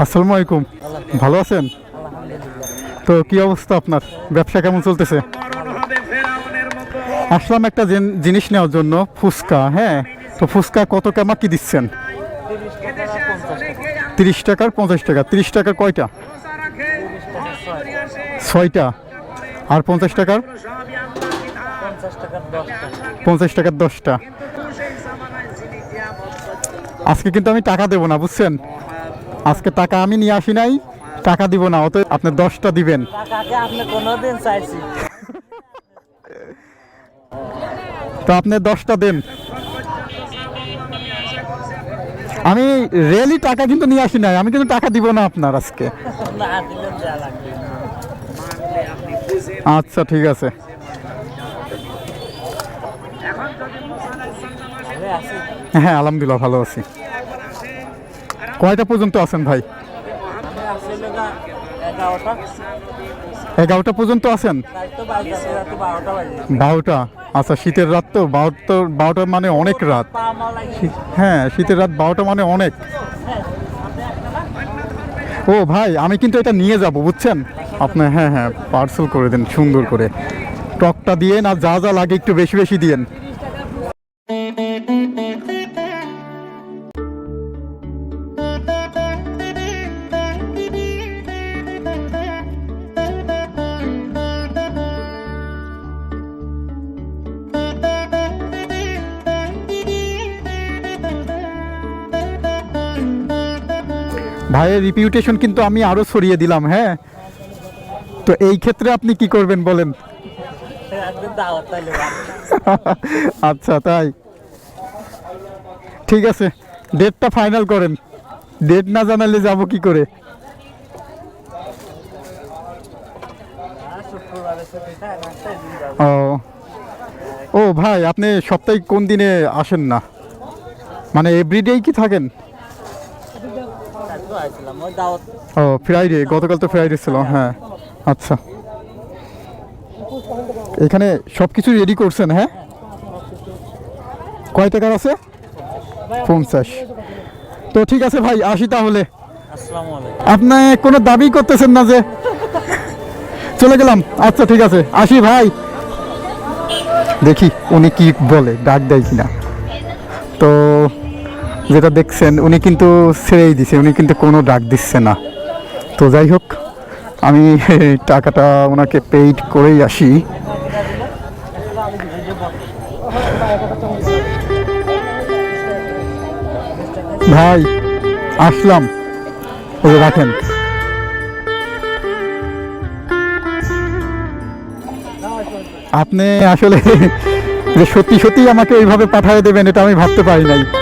আসসালামু আলাইকুম। ভালো আছেন? তো কি অবস্থা আপনার? ব্যবসা কেমন চলতেছে? আসলাম একটা জিনিস নেওয়ার জন্য, ফুচকা হ্যাঁ? তো ফুচকা কত কেমন কি দিচ্ছেন? তিরিশ টাকার পঞ্চাশ টাকা। তিরিশ টাকার কয়টা? ছয়টা। আর পঞ্চাশ টাকার? পঞ্চাশ টাকার দশটা। আজকে কিন্তু আমি টাকা দেবো না, বুঝছেন? আজকে টাকা আমি নিয়ে আসি নাই টাকা দিব না অত আপনি দশটা দিবেন। তো আপনি দশটা দেন। আমি রিয়েলি টাকা কিন্তু নিয়ে আসি নাই আমি কিন্তু টাকা দিব না আপনার আজকে। আচ্ছা ঠিক আছে। হ্যাঁ আলহামদুলিল্লাহ ভালো আছি। কয়টা পর্যন্ত আছেন ভাই? এগারোটা পর্যন্ত আছেন? বারোটা। আচ্ছা শীতের রাত তো বারোটা বারোটা মানে অনেক রাত। হ্যাঁ শীতের রাত বারোটা মানে অনেক। ও ভাই, আমি কিন্তু এটা নিয়ে যাব, বুঝছেন? আপনি হ্যাঁ হ্যাঁ পার্সেল করে দেন, সুন্দর করে। টকটা দিয়ে না যা যা লাগে একটু বেশি বেশি দিয়েন। ভাইয়ের রিপিউটেশন কিন্তু আমি আরও ছড়িয়ে দিলাম হ্যাঁ? তো এই ক্ষেত্রে আপনি কি করবেন বলেন। আচ্ছা তাই। ঠিক আছে ডেটটা ফাইনাল করেন। ডেট না জানালে যাব কি করে? ও। ও, ভাই, আপনি সপ্তাহে কোন দিনে আসেন না? মানে এভরিডেই কি থাকেন কাল তো আসছিলাম ওই দাওয়াত ও ফ্রাইডে গতকাল তো ফ্রাইডে ছিল হ্যাঁ। আচ্ছা। এখানে সব কিছু রেডি করছেন হ্যাঁ? কয় টাকার আছে? পঞ্চাশ। তো ঠিক আছে ভাই আসি তাহলে। আপনি কোনো দাবি করতেছেন না যে চলে গেলাম। আচ্ছা ঠিক আছে। আসি ভাই। দেখি উনি কি বলে ডাক দেয় কিনা। তো যেটা দেখছেন, উনি কিন্তু ছেড়েই দিছে, উনি কিন্তু কোনো ডাক দিচ্ছে না। তো যাই হোক, আমি টাকাটা ওনাকে পেইড করেই আসি। ভাই, আসলাম। ওই রাখেন। আপনি আসলে যে সত্যি সত্যি আমাকে এইভাবে পাঠিয়ে দেবেন, এটা আমি ভাবতে পারি নাই।